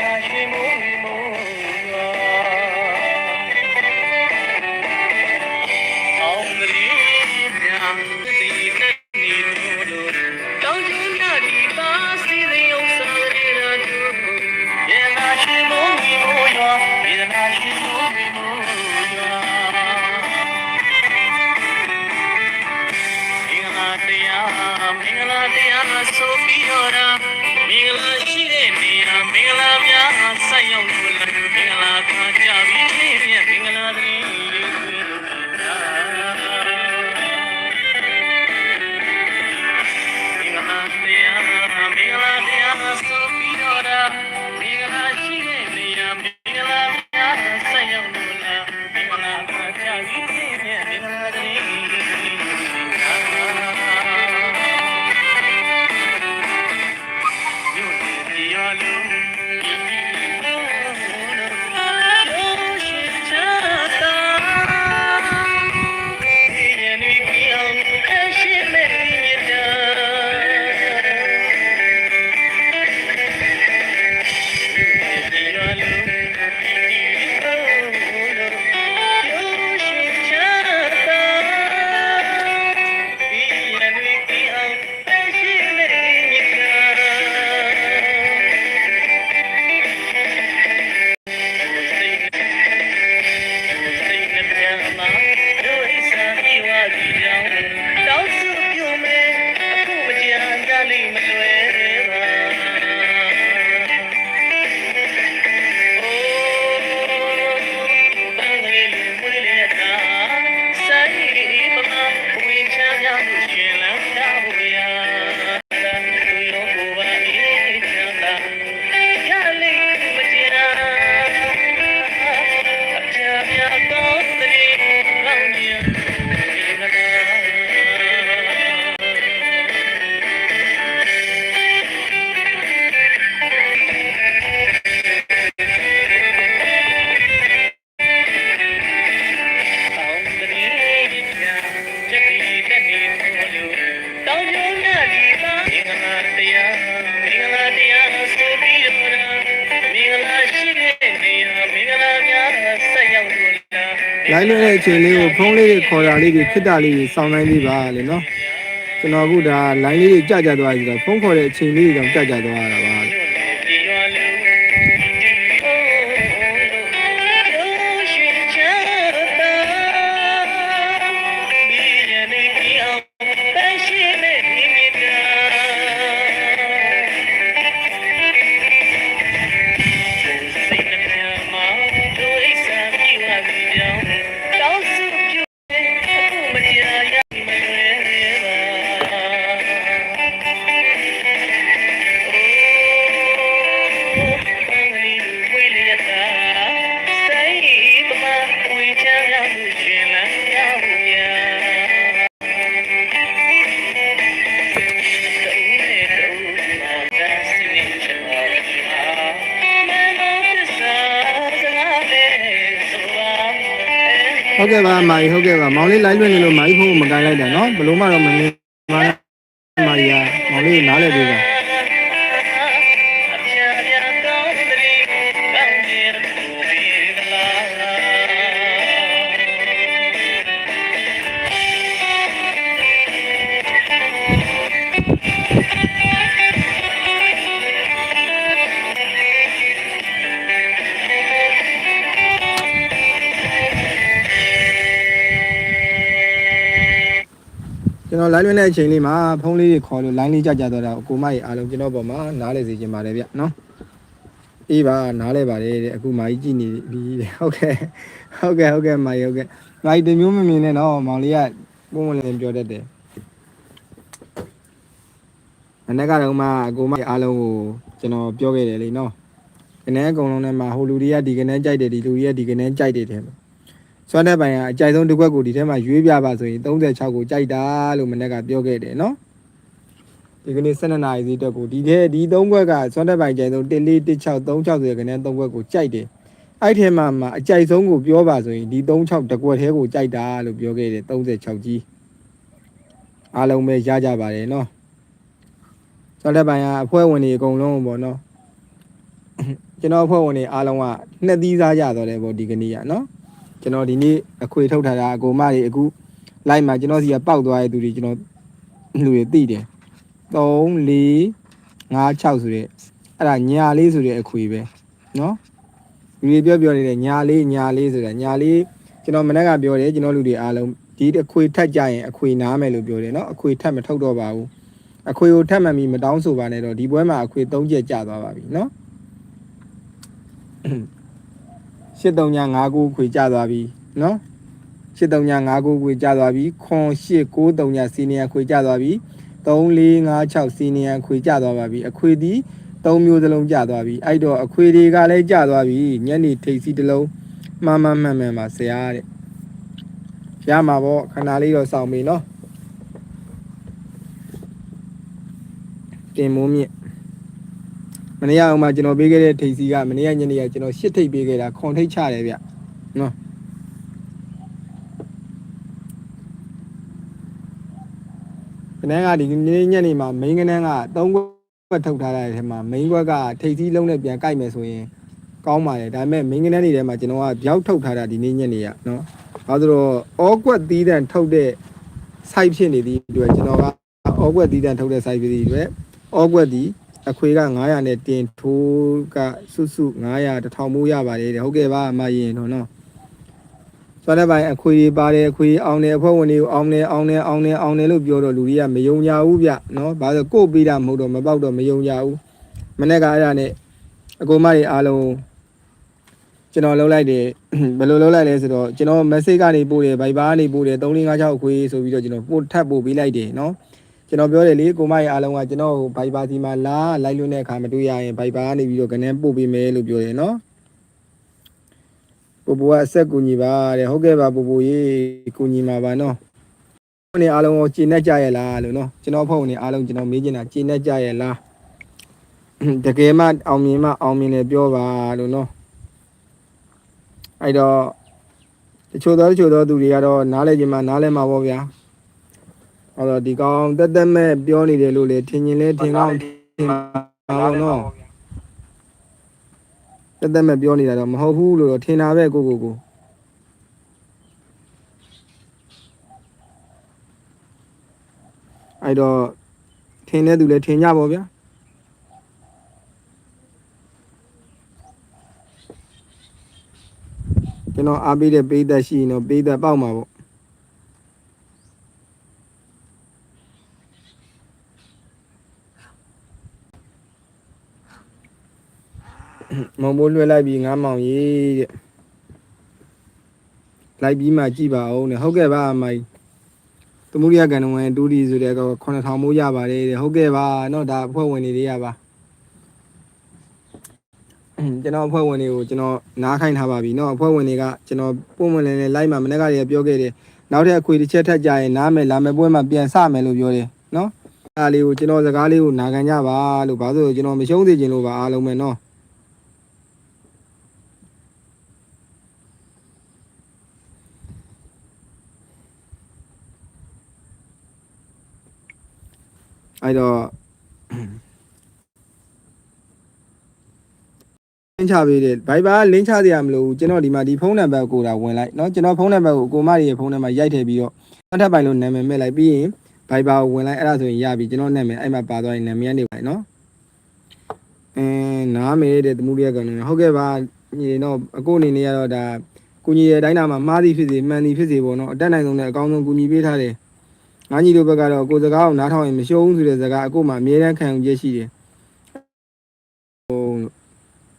နာရွှေမိုး လားလိုင်းလွှင့်တဲ့အချိန်လေးကိုဖုန်းလေးတွေခေါ်တာလေးတွေဖြစ်တာလေးတွေစောင်းနိုင်လေးပါလေနော်ကျွန်တော်အခုဒါလိုင်းလေးတွေကြာကြာသွားပြီဆိုတော့ဖုန်းခေါ်တဲ့အချိန်လေးတွေကြောင့်ကြာကြာသွားတာပါ ဟုတ်ကဲ့ပါမာကြီးဟုတ်ကဲ့ပါမောင်လေးလိုင်းလွှင့်နေလို့မာကြီးဖုန်းကိုမကန်လိုက်တာနော်ဘလို့မှတော့မနေမာမာကြီးကမောင်လေးနားလဲပေးပါ လိုင်းလွှင့်တဲ့အချိန်လေးမှာဖုန်းလေးတွေခေါ်လို့လိုင်းလေးကြာကြာသွားတာကိုမကြီးအားလုံးကျွန်တော်ပေါ်မှာနားလဲစေချင်ပါတယ်ဗျနော်အေးပါနားလဲပါတယ်တဲ့အခုမာကြီးကြည့်နေပြီတဲ့ဟုတ်ကဲ့ဟုတ်ကဲ့ဟုတ်ကဲ့မာကြီးဟုတ်ကဲ့မာကြီးတမျိုးမမြင်နဲ့နော်မောင်လေးကပုံမလင်းပြောတတ်တယ်အနက်ကတော့မှအကိုမအားလုံးကိုကျွန်တော်ပြောခဲ့တယ်လေနော်ကနေအကုန်လုံးနဲ့မှာဟိုလူတွေကဒီကနေကြိုက်တယ်ဒီလူတွေကဒီကနေကြိုက်တယ်တဲ့ စွမ်းတဲ့ပိုင်ကအကြိုက်ဆုံးတစ်ခွက်ကိုဒီထဲမှာရွေးပြပါဆိုရင်36ကိုကြိုက်တာလို့မနေ့ကပြောခဲ့တယ်နော်ဒီကနေ့12နာရီစီအတွက်ကိုဒီထဲဒီ3ခွက်ကစွမ်းတဲ့ပိုင်ကြိုက်ဆုံး14 16 36ဆိုတဲ့ကနေ3ခွက်ကိုကြိုက်တယ်အဲ့ထဲမှာမှာအကြိုက်ဆုံးကိုပြောပါဆိုရင်ဒီ36တစ်ခွက်သေးကိုကြိုက်တာလို့ပြောခဲ့တယ်36ကြီးအားလုံးပဲရကြပါတယ်နော်စောတဲ့ပိုင်းကအဖွဲ့ဝင်တွေအကုန်လုံးပေါ့နော်ကျွန်တော်အဖွဲ့ဝင်တွေအားလုံးကနှစ်သီးစားကြတော့တယ်ပေါ့ဒီကနေ့ကနော် ကျွန်တော်ဒီနေ့အခွေထုတ်ထားတာအကိုမတွေအခုလိုက်မှာကျွန်တော်စီကပောက်သွားတဲ့သူတွေကျွန်တော်လူတွေသိတယ်3 4 5 6ဆိုတဲ့အဲ့ဒါညာလေးဆိုတဲ့အခွေပဲနော်လူတွေပြောပြောနေတယ်ညာလေးညာလေးဆိုတာညာလေးကျွန်တော်မနေ့ကပြောတယ်ကျွန်တော်လူတွေအားလုံးဒီအခွေထက်ကြရင်အခွေနားမယ်လို့ပြောတယ်နော်အခွေထက်မထုတ်တော့ပါဘူးအခွေကိုထက်မှန်ပြီးမတောင်းဆိုပါနဲ့တော့ဒီပွဲမှာအခွေ၃ချက်ကြာသွားပါပြီနော် 8359ခွေကျသွားပြီနော်8359ခွေကျသွားပြီ9893စီနီယာခွေကျသွားပြီ3456စီနီယာခွေကျသွားပါပြီအခွေဒီ3မျိုးစလုံးကျသွားပြီအဲ့တော့အခွေတွေကလည်းကျသွားပြီညနေထိတ်စီတစ်လုံးမှန်မှန်မှန်မှန်ပါဆရာတဲ့ရမှာပေါ့ခဏလေးတော့စောင့်ပြီနော်တင်မိုးမြင့် မနေ့ကအောင်မှကျွန်တော်ပေးခဲ့တဲ့ထိပ်စီကမနေ့ကညနေကကျွန်တော်ရှစ်ထိပ်ပေးခဲ့တာခွန်ထိပ်ချတယ်ဗျနော်ကနန်းကဒီနေ့ညနေမှာ main ကနန်းက3ခွက်ထုတ်ထားတဲ့ထဲမှာ main ခွက်ကထိပ်စီလုံးနဲ့ပြန်ကြိုက်မယ်ဆိုရင်ကောင်းပါတယ်ဒါပေမဲ့ main ကနန်းတွေထဲမှာကျွန်တော်ကပြောက်ထုတ်ထားတာဒီနေ့ညနေကနော်ဘာလို့လဲအောကွက်သီးတန်ထုတ်တဲ့ site ဖြစ်နေသည့်အတွက်ကျွန်တော်ကအောကွက်သီးတန်ထုတ်တဲ့ site ဖြစ်သည့်အတွက်အောကွက်ဒီ အခွေက900နဲ့တင်ထိုးကစုစု900တစ်ထောင်မိုးရပါတယ်တဲ့ဟုတ်ကဲ့ပါအမရင်တော့နော်ဆိုတဲ့ပိုင်းအခွေတွေပါတယ်အခွေအောင်တယ်အဖွဲ့ဝင်တွေကိုအောင်တယ်အောင်တယ်အောင်တယ်အောင်တယ်လို့ပြောတော့လူတွေကမယုံကြဘူးဗျနော်ဘာလို့ကို့ပေးတာမဟုတ်တော့မပေါက်တော့မယုံကြဘူးမနေ့ကအဲ့ဒါနဲ့အကိုမတွေအားလုံးကျွန်တော်လှုပ်လိုက်တယ်ဘယ်လိုလှုပ်လိုက်လဲဆိုတော့ကျွန်တော် message ကနေပို့တယ် Viber ကနေပို့တယ်3556အခွေဆိုပြီးတော့ကျွန်တော်ပို့ထပ်ပို့ပေးလိုက်တယ်နော် ကျွန်တော်ပြောတယ်လေကိုမရဲ့အားလုံးကကျွန်တော်ဘိုက်ပါစီမှာလာလိုက်လွန်းတဲ့အခါမတွေ့ရရင်ဘိုက်ပါကနေပြီးတော့ကနေပို့ပေးမယ်လို့ပြောတယ်နော်ပူပူကအဆက်ကူညီပါတဲ့ဟုတ်ကဲ့ပါပူပူရေးကူညီမှာပါနော်ဖုန်းနေအားလုံးကိုကျင့်တတ်ကြရဲ့လားလို့နော်ကျွန်တော်ဖုန်းနေအားလုံးကျွန်တော်မေးချင်တာကျင့်တတ်ကြရဲ့လားတကယ်မှအောင်မြင်မှအောင်မြင်တယ်ပြောပါလို့နော်အဲ့တော့တချို့သောတချို့သောသူတွေကတော့နားလဲခြင်းမှနားလဲမှာပေါ့ဗျာ အဲ့တော့ဒီကောင်တက်တက်မဲ့ပြောနေတယ်လို့လေထင်ရင်လဲထင်ကောင်းထင်ပါတော့နော်တက်တက်မဲ့ပြောနေတာတော့မဟုတ်ဘူးလို့တော့ထင်တာပဲကိုကိုကိုအဲ့တော့ထင်တဲ့သူလည်းထင်ကြပါဗျာကျွန်တော်အားပေးတဲ့ပေးသက်ရှိရင်တော့ပေးသက်ပေါက်မှာပေါ့ မောင်မိုးလွှဲလိုက်ပြီးငါးမောင်ရေးတဲ့လိုက်ပြီးမှကြည့်ပါဦးတဲ့ဟုတ်ကဲ့ပါအမိုင်သမုဒိယကန်ဝင်တူဒီဆိုတဲ့ကော9000မိုးရပါတယ်တဲ့ဟုတ်ကဲ့ပါเนาะဒါအဖွဲ့ဝင်တွေတွေရပါကျွန်တော်အဖွဲ့ဝင်တွေကိုကျွန်တော်နားခိုင်းထားပါပြီเนาะအဖွဲ့ဝင်တွေကကျွန်တော်ပုံမှန်လည်းလိုက်မှမနေ့ကတည်းကပြောခဲ့တယ်နောက်ထပ်အခွေတစ်ချက်ထပ်ကြရင်နားမယ်လာမယ်ပွဲမှာပြန်စမယ်လို့ပြောတယ်เนาะအားလေးကိုကျွန်တော်စကားလေးကိုနာခံကြပါလို့ဘာလို့ကျွန်တော်မရှုံးသေးခြင်းလို့ပါအားလုံးပဲเนาะ အဲ့တော့လင်းချပေးတယ်ဘိုင်ဘာလင်းချစရာမလိုဘူးကျွန်တော်ဒီမှာဒီဖုန်းနံပါတ်ကိုဒါဝင်လိုက်เนาะကျွန်တော်ဖုန်းနံပါတ်ကိုကိုမရီရဲ့ဖုန်းနံပါတ်ရိုက်ထည့်ပြီးတော့နောက်ထပ်ပိုင်းလို့နာမည်မဲ့လိုက်ပြီးရင်ဘိုင်ဘာကိုဝင်လိုက်အဲ့ဒါဆိုရင်ရပြီကျွန်တော်နာမည်အဲ့မှာပါသွားရင်နာမည်ကနေပါเนาะအင်းနားမေးတဲ့တမှုရကောင်နေဟုတ်ကဲ့ပါညီတော့အကိုအနေနဲ့ကတော့ဒါကုညီရဲ့အတိုင်းတာမှာမှားသည်ဖြစ်စေမှန်သည်ဖြစ်စေပေါ့เนาะအတက်နိုင်ဆုံးနဲ့အကောင်းဆုံးကုညီပေးထားတယ် ငါညီတို့ဘက်ကတော့ကိုယ်စကားကိုနားထောင်ရင်မရှုံးဆိုတဲ့စကားအခုမှအမြဲတမ်းခံယူချက်ရှိတယ်ဟို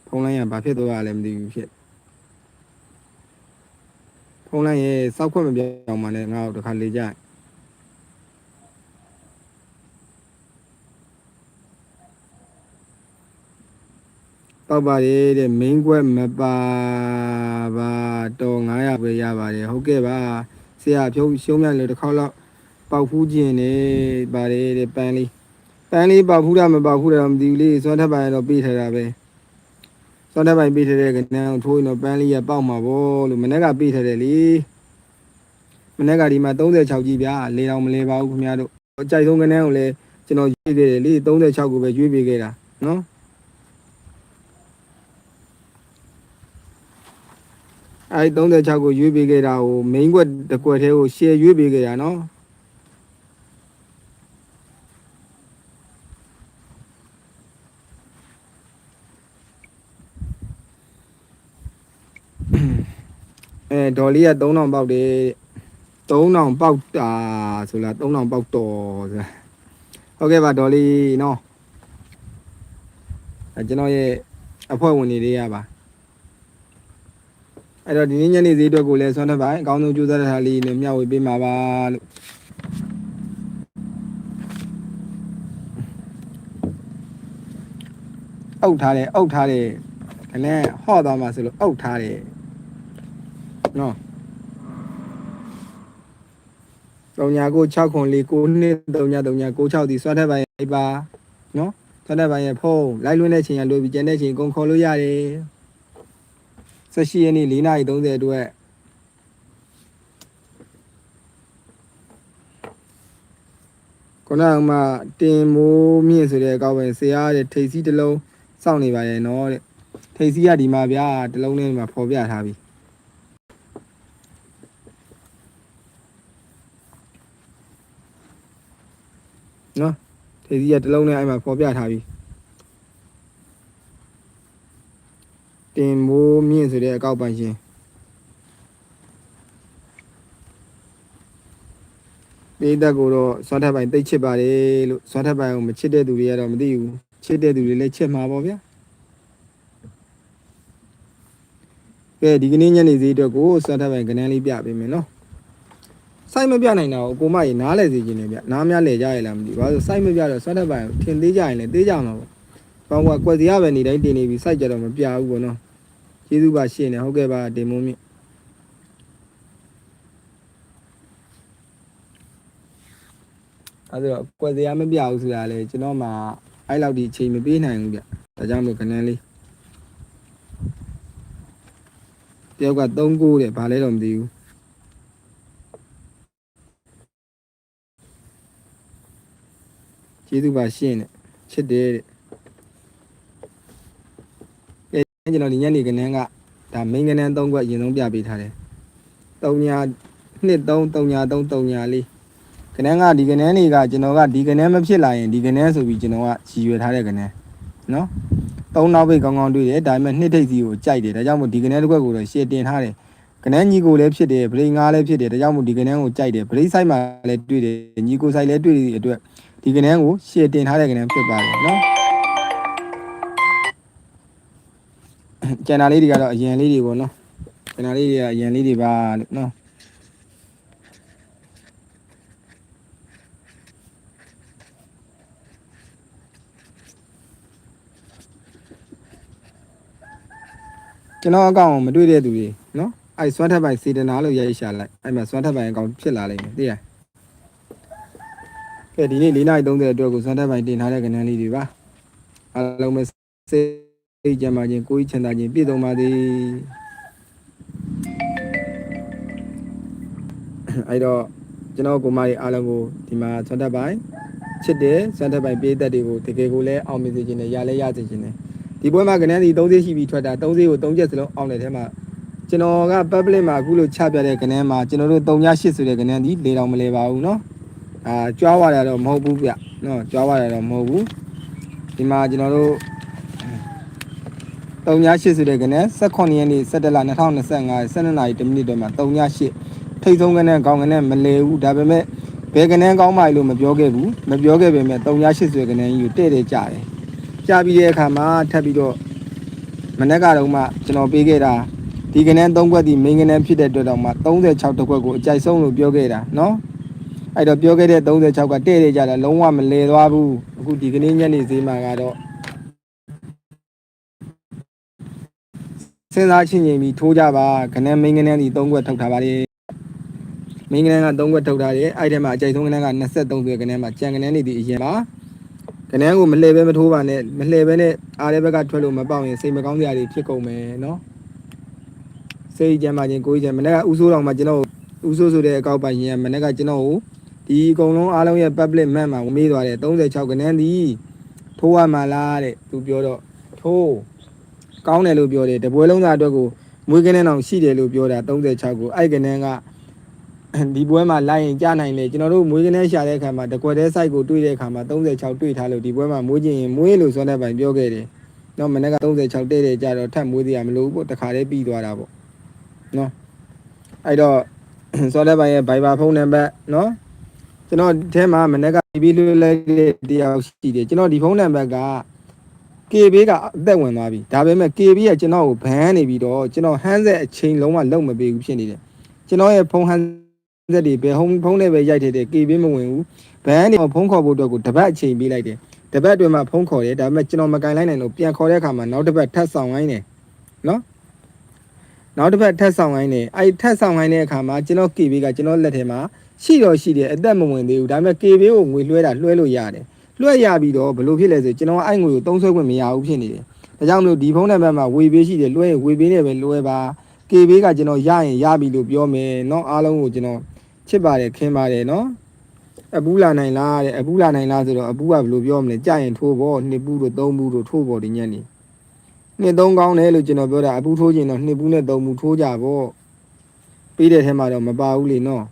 ဖုန်းလိုင်းကဘာဖြစ်သွားတာလဲမသိဘူးဖြစ်ဖုန်းလိုင်းရဲ့စောက်ခွက်မပြောင်းမှလည်းငါ့ကိုတစ်ခါလေကြိုက်တော့ပါလေတဲ့ main ကွက်မပါပါတော့900ပဲရပါတယ်ဟုတ်ကဲ့ပါဆရာဖြုံးရှုံးမြန်လို့တစ်ခေါက်လောက် ပေါက်ဖူးခြင်းနေပါတယ်တဲ့ပန်းလေးပန်းလေးပေါက်ဖူးတာမပေါက်ဖူးတာတော့မသိဘူးလေစွမ်းထပ်ပိုင်းတော့ပေးထားတာပဲစွမ်းထပ်ပိုင်းပေးထားတဲ့ကနန်းကိုထိုးရင်တော့ပန်းလေးရပေါက်မှာပေါ့လို့မနေ့ကပေးထားတယ်လေမနေ့ကဒီမှာ36ကြီးဗျာလေတောင်မလဲပါဘူးခင်ဗျားတို့အကြိုက်ဆုံးကနန်းကိုလည်းကျွန်တော်ရွေးခဲ့တယ်လေ36ကိုပဲရွေးပေးခဲ့တာနော်အဲဒီ36ကိုရွေးပေးခဲ့တာကို main ကွက်တစ်ကွက်သေးကို share ရွေးပေးခဲ့တာနော် အဲဒေါ်လေးက3000ပေါက်တယ်3000ပေါက်တာဆိုလား3000ပေါက်တော်ဆိုတာဟုတ်ကဲ့ပါဒေါ်လေးနော်အဲကျွန်တော်ရဲ့အဖွဲ့ဝင်တွေတွေကပါအဲ့တော့ဒီနေ့ညနေဈေးအတွက်ကိုလည်းဆွမ်းထပ်ပါအကောင်းဆုံးကြိုးစားတဲ့ဟာလေးနဲ့မျှဝေပေးမှာပါလို့အုပ်ထားတယ်အုပ်ထားတယ်ခနဲ့ဟော့သွားမှာဆိုလို့အုပ်ထားတယ် နော်3996ခွန်လေး9နှစ်3939ဒီဆွမ်းထပ်ပါရဲ့ပါနော်ဆွမ်းထပ်ပါရဲ့ဖုန်းလိုက်လွှင့်တဲ့ချိန်ကလွှဲပြီးကျန်တဲ့ချိန်ကုန်ခေါ်လို့ရတယ်18ရက်နေ့4နာရီ30အတွက်ခုနကမှတင်မိုးမြင့်ဆိုတဲ့အကောက်ပဲဆရာတဲ့ထိတ်စီးတစ်လုံးစောင့်နေပါရဲ့နော်တဲ့ထိတ်စီးကဒီမှာဗျာတစ်လုံးလေးမှာဖော်ပြထားပြီ နော်ထိတ်စီးကတစ်လုံးနဲ့အဲ့မှာဖော်ပြထားပြီတင်မိုးမြင့်ဆိုတဲ့အကောက်ပိုင်ရှင်ပိတ်သက်ကိုတော့စွမ်းထပ်ပိုင်တိတ်ချစ်ပါတယ်လို့စွမ်းထပ်ပိုင်ကိုမချစ်တဲ့သူတွေကတော့မသိဘူးချစ်တဲ့သူတွေလည်းချစ်မှာပေါ့ဗျာကဲဒီကနေ့ညနေဈေးအတွက်ကိုစွမ်းထပ်ပိုင်ကနန်းလေးပြပေးမယ်နော် စိုက်မပြနိုင်တော့ကိုမကြီးနားလဲစီခြင်းနေဗျနားများလဲကြရလားမသိဘူးဘာလို့စိုက်မပြတော့စွမ်းထပ်ပိုင်ကိုထင်သေးကြရင်လည်းသေးကြမှာပေါ့ကောင်းကကွက်စီရပဲနေတိုင်းတင်နေပြီးစိုက်ကြတော့မပြဘူးပေါ့နော်ကျေးဇူးပါရှင်းနေဟုတ်ကဲ့ပါတင်မိုးမြင့်အဲဒါတော့ကွက်စီရမပြဘူးဆိုတာလေကျွန်တော်မှအဲ့လောက်ဒီအချိန်မပေးနိုင်ဘူးဗျဒါကြောင့်မို့ကနန်းလေးတယောက်က3ကိုတဲ့ဘာလဲတော့မသိဘူး ကျေးဇူးပါရှင်းနေချစ်တယ်တဲ့ကျွန်တော်ဒီညနေကနန်းကဒါ main ကနန်း၃ခွက်အရင်ဆုံးပြပေးထားတယ်3ညာ2 3 3ညာ3 3ညာလေးကနန်းကဒီကနန်းတွေကကျွန်တော်ကဒီကနန်းမဖြစ်လာရင်ဒီကနန်းဆိုပြီးကျွန်တော်ကရည်ရွယ်ထားတဲ့ကနန်းနော်သုံးနောက်ပိတ်ကောင်းကောင်းတွေ့တယ်ဒါပေမဲ့နှစ်ထိပ်စီကိုကြိုက်တယ်ဒါကြောင့်မို့ဒီကနန်းတစ်ခွက်ကိုတော့ရှေ့တင်ထားတယ် ကနန်းညီကိုလည်းဖြစ်တယ်ဗရိတ်ငါးလည်းဖြစ်တယ်ဒါကြောင့်မို့ဒီကနန်းကိုကြိုက်တယ်ဗရိတ်ဆိုင်မှာလည်းတွေ့တယ်ညီကိုဆိုင်လည်းတွေ့တဲ့အတွက်ဒီကနန်းကိုရှေ့တင်ထားတဲ့ကနန်းဖြစ်ပါတယ်နော်ကျန်တာလေးတွေကတော့အရင်လေးတွေပေါ့နော်ကျန်တာလေးတွေကအရင်လေးတွေပါလို့နော်ကျွန်တော်အကောင့်ကိုမတွေ့တဲ့သူတွေနော် အဲ့စွမ်းထပ်ပိုင်စေတနာလို့ရိုက်ရှာလိုက်အဲ့မှာစွမ်းထပ်ပိုင်အကောင့်ဖြစ်လာလိမ့်မယ်သိရကဲဒီနေ့၄နာရီ30အတွက်ကိုစွမ်းထပ်ပိုင်တင်ထားတဲ့ကဏ္ဍလေးတွေပါအားလုံးပဲစေစိတ်ကြမ်းပါခြင်းကိုယ်ကြီးချမ်းသာခြင်းပြည့်စုံပါသည်အဲ့တော့ကျွန်တော်ကိုမကြီးအားလုံးကိုဒီမှာဆွမ်းတက်ပိုင်းချစ်တယ်ဆွမ်းတက်ပိုင်းပေးသက်တွေကိုတကယ်ကိုလည်းအောင်မြင်စေခြင်းနဲ့ရလဲရစေခြင်းနဲ့ဒီပွဲမှာကနန်းစီ30ရှိပြီးထွက်တာ30ကို3ချက်စလုံးအောင်တဲ့ထဲမှာ ကျွန်တော်က public မှာအခုလိုချပြတဲ့ကနန်းမှာကျွန်တော်တို့38ဆိုတဲ့ကနန်းဒီ၄တောင်မလဲပါဘူးเนาะအာကြွားသွားတာတော့မဟုတ်ဘူးဗျเนาะကြွားသွားတာတော့မဟုတ်ဘူးဒီမှာကျွန်တော်တို့ 38ဆိုတဲ့ကနေ့18ရက်နေ့17လ2025 12နာရီ10မိနစ်တော့မှ38ထိတ်ဆုံးကနေ့ခေါင်းကနေ့မလဲဘူးဒါပေမဲ့ဘယ်ကနေ့ကောင်းပါလို့မပြောခဲ့ဘူးမပြောခဲ့ပေမဲ့38ဆိုတဲ့ကနေ့ကြီးကိုတဲ့တဲ့ကြတယ်ကြာပြီးတဲ့အခါမှာထပ်ပြီးတော့မနေ့ကတော့မှကျွန်တော်ပေးခဲ့တာ ဒီကနန်း၃ခွက်ဒီမိန်ကနန်းဖြစ်တဲ့အတွက်တော့မှ36တစ်ခွက်ကိုအကြိုက်ဆုံးလို့ပြောခဲ့တာနော်အဲ့တော့ပြောခဲ့တဲ့36ကတဲ့တဲ့ကြတာလုံးဝမလဲသွားဘူးအခုဒီကနေ့ညနေဈေးမှာကတော့စဉ်းစားချင်းရင်ပြီးထိုးကြပါခနန်းမိန်ကနန်းဒီ၃ခွက်ထုတ်ထားပါတယ်မိန်ကနန်းက၃ခွက်ထုတ်ထားတယ်အဲ့ဒီမှာအကြိုက်ဆုံးကနန်းက23ဆွဲကနန်းမှာကြံကနန်းနေဒီအရင်ပါကနန်းကိုမလှည့်ပဲမထိုးပါနဲ့မလှည့်ပဲနဲ့အားတဲ့ဘက်ကထွက်လို့မပေါက်ရင်စိတ်မကောင်းစရာတွေဖြစ်ကုန်မယ်နော် စိတ်ကြမ်းပါချင်းကိုယ်ကြမ်းမနေ့ကဥဆိုးတော်မှာကျွန်တော်ဥဆိုးဆိုတဲ့အကောက်ပိုင်ရင်ကမနေ့ကကျွန်တော်ကိုဒီအကုန်လုံးအားလုံးရဲ့ public map မှာမေးသွားတယ်36ကနန်းသည်ထိုးရမှာလားတဲ့သူပြောတော့ထိုးကောင်းတယ်လို့ပြောတယ်တပွဲလုံးသားအတွက်ကိုမွေးကနန်းအောင်ရှိတယ်လို့ပြောတာ36ကိုအဲ့ကနန်းကဒီပွဲမှာလိုက်ရင်ကြားနိုင်တယ်ကျွန်တော်တို့မွေးကနန်းရှာတဲ့အခါမှာတကွက်တဲ့ site ကိုတွေ့တဲ့အခါမှာ36တွေ့ထားလို့ဒီပွဲမှာမွေးခြင်းရင်မွေးလို့ဆိုတဲ့ပိုင်ပြောခဲ့တယ်နော်မနေ့က36တဲ့တဲ့ကြတော့ထပ်မွေးသေးရမလို့ပေါ့တခါတည်းပြီးသွားတာပေါ့ နော်အဲ့တော့စောတဲ့ပိုင်ရဲ့ Viber ဖုန်းနံပါတ်နော်ကျွန်တော်ဒီထဲမှာမနေ့ကပြီးလွှဲလိုက်တဲ့တယောက်ရှိတယ်ကျွန်တော်ဒီဖုန်းနံပါတ်က KB ကအသက်ဝင်သွားပြီဒါပေမဲ့ KB ကကျွန်တော်ကိုဘန်းနေပြီးတော့ကျွန်တော် handset အချိန်လုံးဝလုံးမပေးဘူးဖြစ်နေတယ်ကျွန်တော်ရဲ့ဖုန်း handset တွေဘယ်ဖုန်းဖုန်းနဲ့ပဲရိုက်ထည့်တယ် KB မဝင်ဘူးဘန်းနေဖုန်းခေါ်ဖို့အတွက်ကိုတစ်ပတ်အချိန်ပေးလိုက်တယ်တစ်ပတ်အတွင်းမှာဖုန်းခေါ်တယ်ဒါပေမဲ့ကျွန်တော်မကင်လိုက်နိုင်တော့ပြန်ခေါ်တဲ့အခါမှာနောက်တစ်ပတ်ထပ်ဆောင်ခိုင်းတယ်နော် နောက်တစ်ပတ်ထပ်ဆောင်ခိုင်းတယ်အဲ့ထပ်ဆောင်ခိုင်းတဲ့အခါမှာကျွန်တော် KB ကကျွန်တော်လက်ထဲမှာရှိတော့ရှိတယ်အသက်မဝင်သေးဘူးဒါပေမဲ့ KB ကိုငွေလွှဲတာလွှဲလို့ရတယ်လွှဲရပြီးတော့ဘယ်လိုဖြစ်လဲဆိုကျွန်တော်အဲ့ငွေကိုသုံးဆွဲခွင့်မရဘူးဖြစ်နေတယ်ဒါကြောင့်မလို့ဒီဖုန်းနံပါတ်မှာဝေပေးရှိတယ်လွှဲရင်ဝေပေးနေပဲလွှဲပါ KB ကကျွန်တော်ရရင်ရပြီလို့ပြောမယ်เนาะအားလုံးကိုကျွန်တော်ချစ်ပါတယ်ခင်ပါတယ်เนาะအပူးလာနိုင်လားတဲ့အပူးလာနိုင်လားဆိုတော့အပူးကဘယ်လိုပြောမလဲကြရင်ထိုးဖို့နှစ်ပူးတို့သုံးပူးတို့ထိုးဖို့ဒီညက်နေ နှစ်သုံးကောင်းတယ်လို့ကျွန်တော်ပြောတာအပူထိုးခြင်းတော့နှစ်ပူးနဲ့သုံးပူးထိုးကြပေါ့ပေးတဲ့ထဲမှာတော့မပါဘူးလေနော်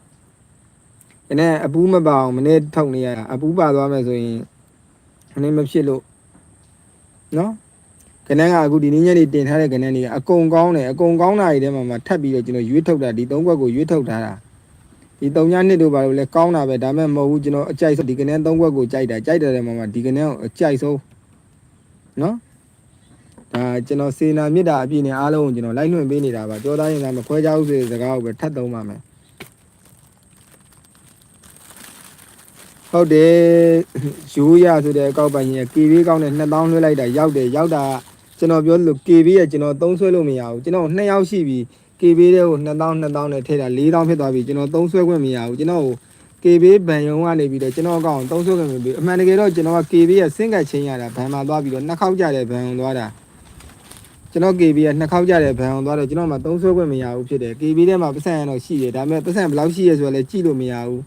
ဒါနဲ့အပူးမပါအောင်မနေ့ထောက်နေရတာအပူးပါသွားမယ်ဆိုရင်မနေ့မဖြစ်လို့နော်ကနန်းကအခုဒီနေ့ညနေတင်ထားတဲ့ကနန်းတွေကအကုန်ကောင်းတယ်အကုန်ကောင်းတာတွေထဲမှာမှထပ်ပြီးတော့ကျွန်တော်ရွေးထုတ်တာဒီ၃ခွက်ကိုရွေးထုတ်ထားတာဒီ၃ညနှစ်တို့ဘာလို့လဲကောင်းတာပဲဒါမဲ့မဟုတ်ဘူးကျွန်တော်အကြိုက်ဆုံးဒီကနန်း၃ခွက်ကိုကြိုက်တာကြိုက်တယ်ထဲမှာမှဒီကနန်းကိုအကြိုက်ဆုံးနော် ဒါကျွန်တော်စေနာမြစ်တာအပြည့်နဲ့အားလုံးကိုကျွန်တော်လိုက်လွှင့်ပေးနေတာပါပြောသားရင်သာမခွဲကြဘူးဆိုတဲ့စကားကိုပဲထပ်သုံးပါမယ်ဟုတ်တယ်ရိုးရဆိုတဲ့အကောက်ပိုင်ကြီးက KV ကောင်းတဲ့2000လွှဲလိုက်တာရောက်တယ်ရောက်တာကကျွန်တော်ပြောလို့ KB ရဲ့ကျွန်တော်သုံးဆွဲလို့မရဘူးကျွန်တော်2ယောက်ရှိပြီ KB တဲ့ကို2000 2000နဲ့ထည့်တာ4000ဖြစ်သွားပြီကျွန်တော်သုံးဆွဲခွင့်မရဘူးကျွန်တော်ကို KB ဘန်ယုံကနေပြီးတော့ကျွန်တော်အကောင့်သုံးဆွဲခွင့်မပေးအမှန်တကယ်တော့ကျွန်တော်က KB ရဲ့စင်ကတ်ချင်းရတာဘန်မှာသွားပြီးတော့နှစ်ခေါက်ကြတဲ့ဘန်ယုံသွားတာ ကျွန်တော် KB ရဲ့နှစ်ခေါက်ကြတဲ့ဘန်ယုံသွားတော့ကျွန်တော်မှသုံးဆွဲခွင့်မရဘူးဖြစ်တယ် KB ထဲမှာပတ်စံရတော့ရှိတယ်ဒါပေမဲ့ပတ်စံဘယ်လောက်ရှိရဲဆိုတော့လည်းကြည့်လို့မရဘူး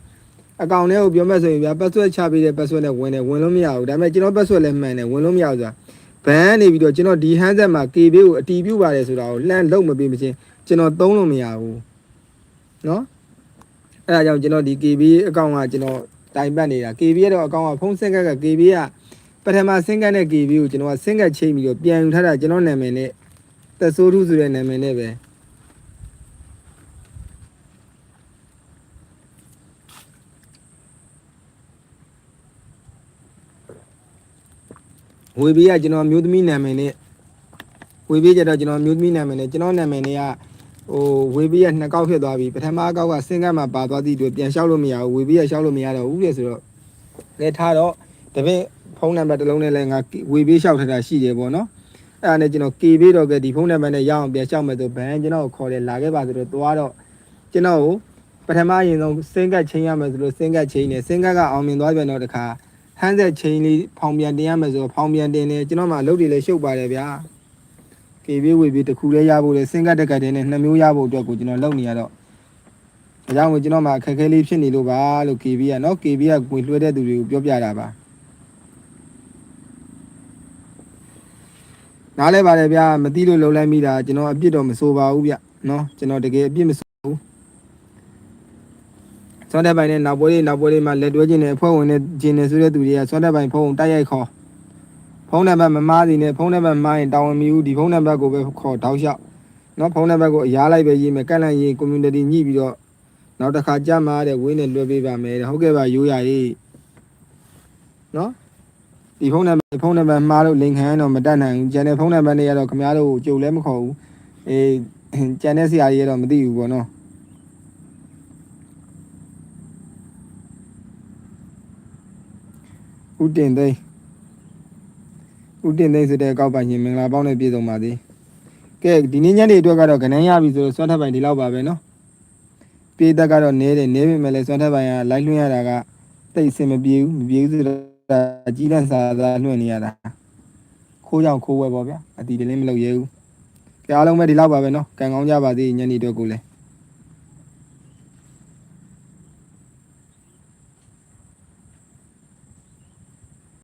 အကောင့်ထဲကိုပြောမဲ့ဆိုရင်ဗျာ password ချပေးတဲ့ password နဲ့ဝင်တယ်ဝင်လို့မရဘူးဒါပေမဲ့ကျွန်တော် password လည်းမှန်တယ်ဝင်လို့မရဘူးဆိုတာ ဘန်းနေပြီးတော့ကျွန်တော်ဒီ handset မှာ KB ကိုအတီးပြုတ်ပါတယ်ဆိုတာကိုလှမ်းလုံးမပေးမချင်းကျွန်တော်သုံးလို့မရဘူးเนาะအဲဒါကြောင့်ကျွန်တော်ဒီ KB အကောင့်ကကျွန်တော်တိုင်ပတ်နေတာ KB ရဲ့တော့အကောင့်ကဖုန်းဆင်းကတ်က KB က ပထမဆင်းကတ်နဲ့ KB ကိုကျွန်တော်ကဆင်းကတ်ချိန်ပြီးတော့ပြန်ယူထားတာကျွန်တော်နာမည်နဲ့သက်ဆိုးထုဆိုတဲ့နာမည်နဲ့ပဲဝေဘေးကကျွန်တော်မျိုးသမီးနာမည်နဲ့ဝေဘေးကျတော့ကျွန်တော်မျိုးသမီးနာမည်နဲ့ကျွန်တော်နာမည်နဲ့ကဟိုဝေဘေးကနှစ်ကောက်ဖြစ်သွားပြီပထမအကောက်ကဆင်းကတ်မှာပါသွားသည့်အတွက်ပြန်လျှောက်လို့မရဘူးဝေဘေးကလျှောက်လို့မရတော့ဘူးလေဆိုတော့လဲထားတော့တပည့်ဖု န်းနံပါတ်တစ်လုံးနဲ့လည်းငါဝေဘေးလျှောက်ထားတာရှိတယ်ပေါ့နော်အဲ့ဒါနဲ့ကျွန်တော် KB တော့ကဒီဖုန်းနံပါတ်နဲ့ရအောင်ပြန်လျှောက်မယ်ဆိုဘန်ကျွန်တော်ကိုခေါ်တယ်လာခဲ့ပါဆိုတော့သွားတော့ကျွန်တော်ကိုပထမအရင်ဆုံးစင်ကတ်ချင်းရမယ်ဆိုလို့စင်ကတ်ချင်းနေစင်ကတ်ကအောင်မြင်သွားပြန်တော့တခါဟန်းဆက်ချင်းလေးဖောင်ပြန်တင်ရမယ်ဆိုတော့ဖောင်ပြန်တင်တယ်ကျွန်တော်မှအလုပ်တွေလည်းရှုပ်ပါတယ်ဗျာ KB ဝေပြီးတစ်ခုလေးရဖို့လေစင်ကတ်တက်ကတ်တဲ့နဲ့နှစ်မျိုးရဖို့အတွက်ကိုကျွန်တော်လုပ်နေရတော့ဒါကြောင့်မို့ကျွန်တော်မှအခက်အခဲလေးဖြစ်နေလို့ပါလို့ KB ကနော် KB ကကိုလွှဲတဲ့သူတွေကိုပြောပြတာပါ နားလဲပါတယ်ဗျာမသိလို့လုံလိုက်မိတာကျွန်တော်အပြစ်တော့မဆိုပါဘူးဗျနော်ကျွန်တော်တကယ်အပြစ်မဆိုဘူးစောတဲ့ပိုင်းနဲ့နောက်ပွဲလေးနောက်ပွဲလေးမှာလက်တွဲခြင်းနဲ့အဖွဲ့ဝင်နဲ့ခြင်းနဲ့ဆိုတဲ့သူတွေကစောတဲ့ပိုင်းဖုန်းတိုက်ရိုက်ခေါ်ဖုန်းနံပါတ်မမားစီနဲ့ဖုန်းနံပါတ်မှားရင်တာဝန်မယူဒီဖုန်းနံပါတ်ကိုပဲခေါ်တောက်လျှောက်နော်ဖုန်းနံပါတ်ကိုအရားလိုက်ပဲရေးမယ်ကန့်လန့်ရေး community ညှိပြီးတော့နောက်တစ်ခါကြမှာတဲ့ဝင်းနဲ့လွှဲပေးပါမယ်တဲ့ဟုတ်ကဲ့ပါရိုးရရေးနော် ဒီဖုန်းနံပါတ်ဖုန်းနံပါတ်မှားလို့လင်ခံရတော့မတတ်နိုင်ဘူးကျန်တဲ့ဖုန်းနံပါတ်တွေကတော့ခင်ဗျားတို့ကိုကြုံလည်းမခေါ်ဘူးအေးကျန်တဲ့ဆရာကြီးကတော့မသိဘူးပေါ့နော် ဦးတင်သိန်းဦးတင်သိန်းဆိုတဲ့အကောက်ပိုင်ရှင်မင်္ဂလာပေါင်းနဲ့ပြည့်စုံပါသည်ကဲဒီနေ့ညနေအတွက်ကတော့ခဏန်းရပြီဆိုတော့စွမ်းထပ်ပိုင်ဒီလောက်ပါပဲเนาะပြေးသက်ကတော့နေတယ်နေပြီမဲ့လဲစွမ်းထပ်ပိုင်ကလိုက်လွှင့်ရတာကတိတ်အဆင်မပြေဘူးမပြေဘူးဆိုတော့ အကြီးတန်းစာသားလွှင့်နေရတာခိုးကြောင်ခိုးဝဲပေါ့ဗျာအတီတလင်းမလုပ်ရဲဘူးကြအားလုံးပဲဒီလောက်ပါပဲเนาะကံကောင်းကြပါသေးညနေအတွက်ကိုလည်း